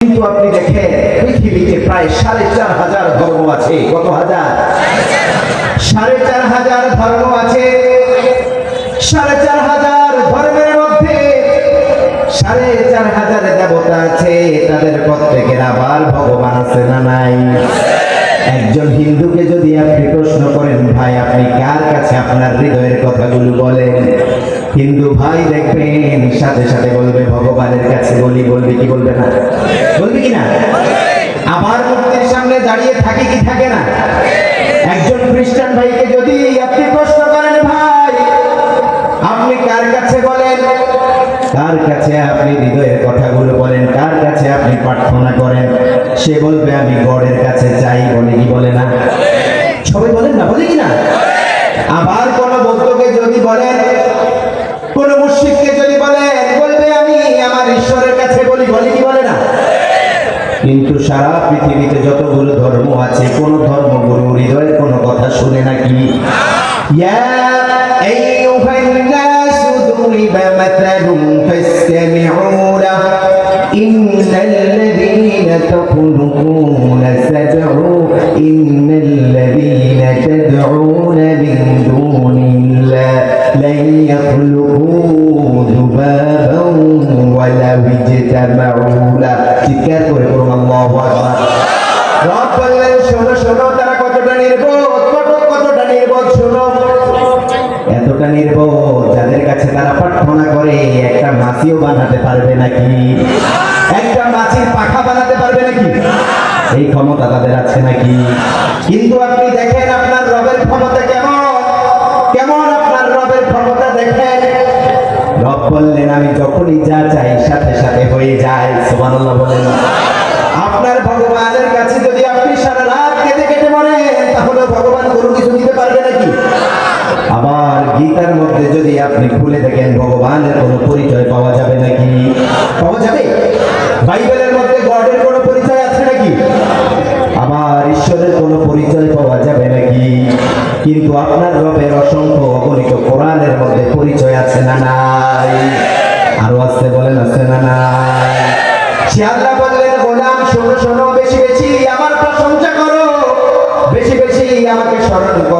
কিন্তু আপনি দেখেন, পৃথিবীতে প্রায় সাড়ে চার হাজার ধর্ম আছে। কত হাজার? সাড়ে চার হাজার ধর্ম আছে। সাড়ে চার হাজার ধর্মের মধ্যে সাড়ে চার হাজার দেবতা আছে। তাদের প্রত্যেকের আবার ভগবান আছে না নাই? একজন হিন্দুকে যদি আপনি প্রশ্ন করেন, ভাই, আপনি কার কাছে আপনার হৃদয়ের কথাগুলো বলেন? হিন্দু ভাই দেখবেন, সাথে সাথে বলবে, ভগবানের কাছে বলি, বলবে কি বলবে না? বলবে কি না? আবার মূর্তির সামনে দাঁড়িয়ে থাকে কি থাকে না? একজন খ্রিস্টান ভাইকে যদি আপনি প্রশ্ন করেন, ভাই, আপনি কার কাছে বলেন? কার কাছে আপনি হৃদয়ের কথাগুলো বলেন? কার কাছে আপনি প্রার্থনা করেন? সে বলবে, আমি গড়ের কাছে চাই বলে কি বলে না সবাই বলেন না বলে কি না আবার কোন বৌদ্ধকে যদি বলেন কোন মুশরিককে যদি বলেন বলবে আমি আমার ঈশ্বরের কাছে বলি বলে কি বলে না কিন্তু সারা পৃথিবীতে যতগুলো ধর্ম আছে, কোন ধর্মগুরু হৃদয়ের কোনো কথা শুনে নাকি লাহু ইন্নাল্লাযীনা করে একটা মাছিও বানাতে পারবে নাকি? একটা মাছির পাখা বানাতে পারবে নাকি? এই ক্ষমতা তাদের আছে নাকি? কিন্তু আপনি দেখেন আপনার রবের ক্ষমতা কেমন? কেমন আপনার রবের ক্ষমতা দেখেন? রব বললেন, আমি যখনই যা চাই সাথে সাথে হয়ে যায়। বলেন। আপনার ভগবানের কাছে যদি আপনি সারা রাত কেটে কেটে মরেন, তাহলে ভগবান কোনো কিছু দিতে পারবে নাকি? আবার গীতার মধ্যে যদি আপনি খুলে দেখেন ভগবানের কোনো পরিচয় পাওয়া যাবে নাকি? পাওয়া যাবে? বাইবেলের মধ্যে গডের কোনো পরিচয় আছে নাকি? আবার ঈশ্বরের কোনো পরিচয় পাওয়া যাবে নাকি? কিন্তু আপনার রবের অসংখ্য অগণিত কোরআনের মধ্যে পরিচয় আছে না নাই? আরও আসতে বলেন, আছে না নাই? আল্লাহ বললেন, গোলাম, শোনো শোনো, বেশি বেশি, আমার প্রশংসা করো। বেশি বেশি, আমাকে স্মরণ করো।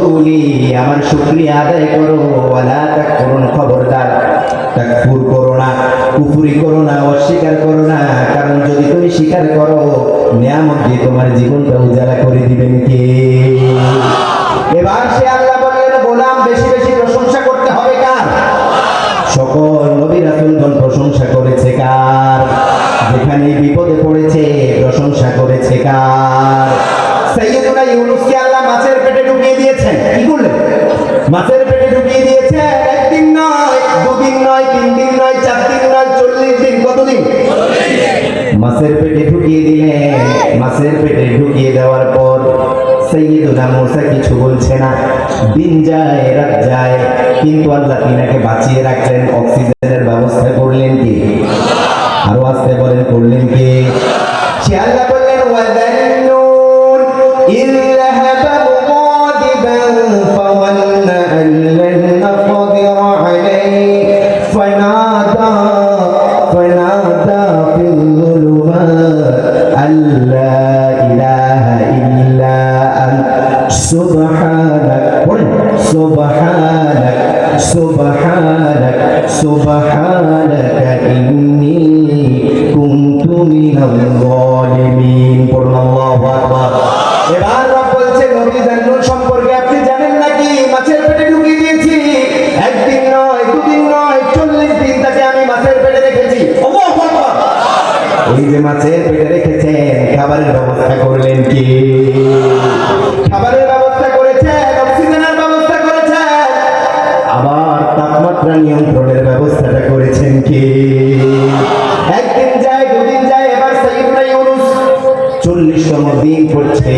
অস্কুরুলি আমার শুক্রিয়া আদায় করো, ওয়ালা তাকফুরুন খবরদার। তাকফুর করো না, কুফরি করো না, অস্বীকার করো না, কারণ যদি তুমি স্বীকার করো, নিয়ামত দিয়ে তোমার জীবনটা উজালা করে দিবেন কে? এবার সে আল্লাহ বললেন গোলাম, বেশি বেশি প্রশংসা করতে হবে কার? সকল নবী রাসূলগণ প্রশংসা মাছের পেটে ঢুকিয়ে দেওয়ার পর সৈয়দুনা মুসা কিছু বলছে না। দিন যায়, রাত যায়, কিন্তু আল্লাহ তিনাকে বাঁচিয়ে রাখলেন, অক্সিজেনের ব্যবস্থা করলেন কি? আরও আসতে বলেন, করলেন কি? ব্যবস্থা করলেন কি? খাবারের ব্যবস্থা করেছেন অক্সিজেনের ব্যবস্থা করেছেন আবার তাপমাত্রা নিয়ন্ত্রণের ব্যবস্থাটা করেছেন কি? একদিন যায়, দুদিন যায়, এবার সাইয়্যিদনা ইউনুস চল্লিশতম দিন পড়ছে।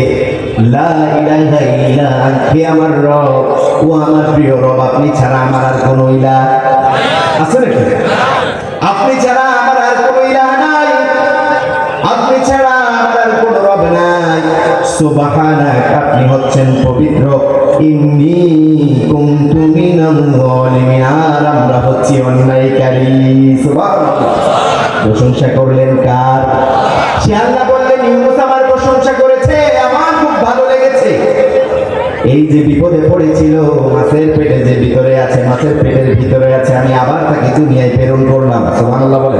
লা ইলাহা ইল্লা আমার রব, ও আমার প্রিয় রব, আপনি ছাড়া আমার আর কোনো ইলা আছে নাকি? সুবহানাক, আপনি হচ্ছেন পবিত্র। ইন্নী কুনতু মিনাল আর আমরা হচ্ছি অন্যায়কারী সুবহানাল্লাহ। প্রশংসা করলেন কার? সে আল্লাহ ইউনুস আমার প্রশংসা করেছে, আমার খুব ভালো লেগেছে। এই যে বিপদে পড়েছিল, মাছের পেটে যে ভিতরে আছে, মাছের পেটের ভিতরে আছে, আমি আবার তাকে দুনিয়ায় প্রেরণ করলাম। সুবহানাল্লাহ বলে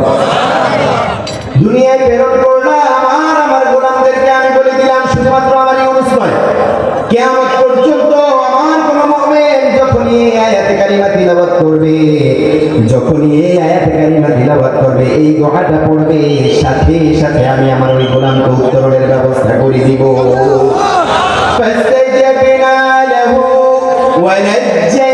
দুনিয়ায় প্রেরণ করলাম তিলাওয়াত করবে এই দোয়াটা পড়বে সাথে সাথে আমি আমার ওই গোলামকে উত্তরণের ব্যবস্থা করে দিব فاستجبنا له ونجيناه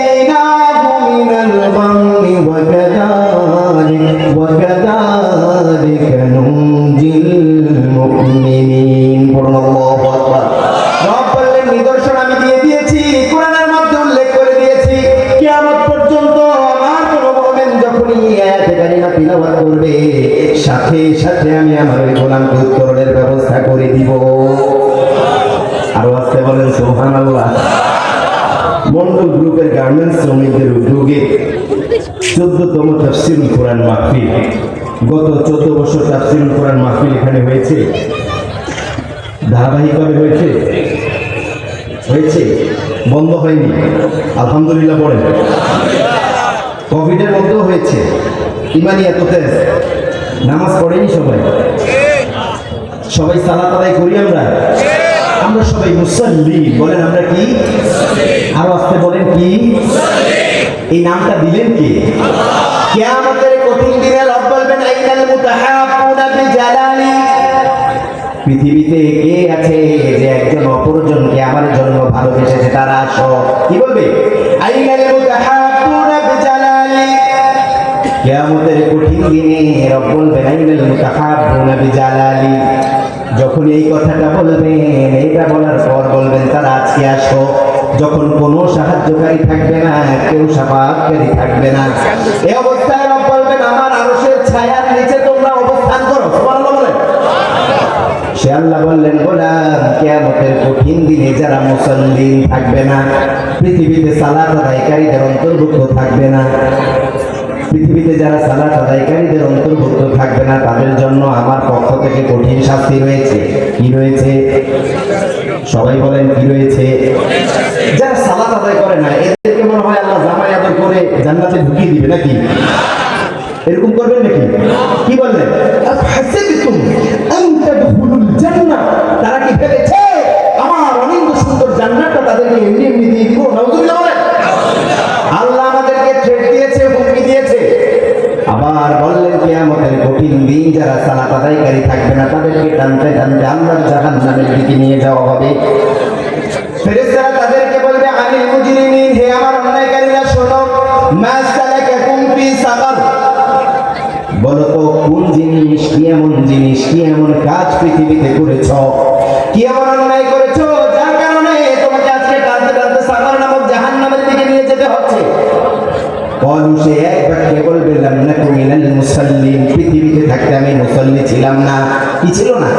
করবে। সাথে সাথে আমি আমার ওই গোলামকে উত্তরণের ব্যবস্থা করে দিব। আরও আসতে বলেন সোহান আল্লাহ মন্ডল গ্রুপের গার্মেন্টস শ্রমিকদের উদ্যোগে চোদ্দতম তাফসিরুল কোরআন মাহফিল। গত চোদ্দ বছর তাফসিরুল কোরআন মাহফিল এখানে হয়েছে। ধারাবাহিকভাবে হয়েছে? হয়েছে। বন্ধ হয়নি। আলহামদুলিল্লাহ বলেন কোভিডের মধ্যেও হয়েছে। ইমানি এত তেজ। নামাজ পড়েনি সবাই। সবাই সালাত আদায় করি আমরা। আমরা সবাই মুসল্লি। বলেন আমরা কি? আরও আসতে বলেন কি? এই নামটা দিলেন কি? কিয়ামতের কঠিন দিনে রব পৃথিবীতে কে আছে যে একজন অপরজনকে আমার জন্য ভালোবেসেছে তারা আসো কি বলবে? আইনাল বিজালালি কিয়ামতের কঠিন দিনে রব বলবেন আইনাল মুতাহাব্বুনা বিজালালি। যখন এই কথাটা বলবেন, এইটা বলার পর বলবেন, তারা আজকে আসো। যখন কোনো সাহায্যকারী থাকবে না, কেউ সাহায্যকারী থাকবে না। এই অবস্থায় রব বলবেন, আমার আরশের ছায়ার নিচে তোমরা অবস্থান করো। সে আল্লাহ বললেন, গোলাম, কিয়ামতের কঠিন দিনে যারা মুসল্লিন থাকবে না, পৃথিবীতে সালাত আদায়কারীদের অন্তর্ভুক্ত থাকবে না। পৃথিবীতে যারা সালাত আদায়কারীদের অন্তর্ভুক্ত থাকবে না, তাদের জন্য আমার পক্ষ থেকে কঠিন শাস্তি রয়েছে। কি রয়েছে? সবাই বলেন, কি রয়েছে? যারা সালাত আদায় করে না, এদেরকে মনে হয় আল্লাহ জামাই আদর করে জান্নাতে ঢুকিয়ে দিবে নাকি? এরকম করবেন নাকি? কি বললেন তারা কি ভেবেছে? আমার অনেক সুন্দর জান্নাতটা তাদেরকে এমনি এমনি দিয়ে দিব? কিয়ামতের কঠিন দিন যারা সালাত আদায়কারী থাকবে না, তাদেরকে টানতে টানতে আল্লাহর জাহান্নামের দিকে নিয়ে যাওয়া হবে। এমন জিনিস পৃথিবীতে করেছ? কি তোমাকে আজকে নিয়ে যেতে হচ্ছে? ছিলাম না, কি ছিল না?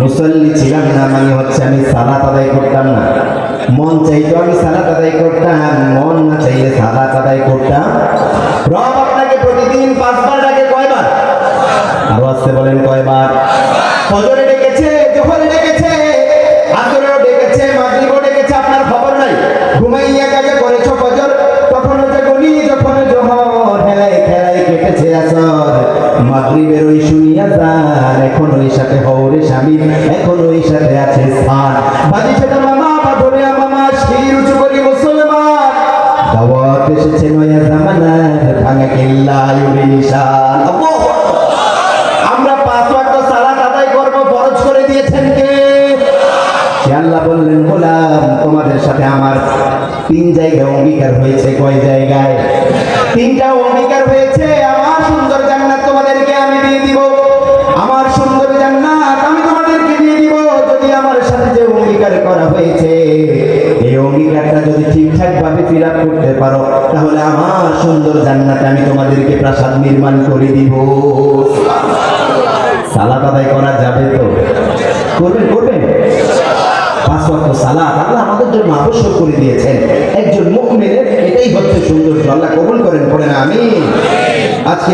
মুসল্লি ছিলাম না মানে হচ্ছে আমি সালাত আদায় করতাম না। মন চাইতো আমি সালাত তাদাই করতাম, মন না চাইলে সালাত আদায় করতাম। রব আপনাকে প্রতিদিন পাঁচবার ডাকে কয়বার? আরও আসতে বলেন কয়বার? ফজরে ডেকেছে, জোহরে মাগরিবের ওই শুনিয়া যান। এখন ওই সাথে হৌরে স্বামী, এখন ওই সাথে আছে স্থান। তোমাদের সাথে আমার তিন জায়গায় অঙ্গীকার হয়েছে। কয় জায়গায়? তিনটা অঙ্গীকার হয়েছে। ফিল করতে পারো, তাহলে আমার সুন্দর জান্নাতে আমি তোমাদেরকে প্রাসাদ নির্মাণ করে দিব। সালাত আদায় করা যাবে তো? করবেন করবেন? পাঁচ আল্লাহ আমাদের জন্য আবশ্যক করে দিয়েছেন। একজন মুমিনের এটাই হচ্ছে সৌন্দর্য, আল্লাহ কবুল করেন, পড়েন আমি আজকে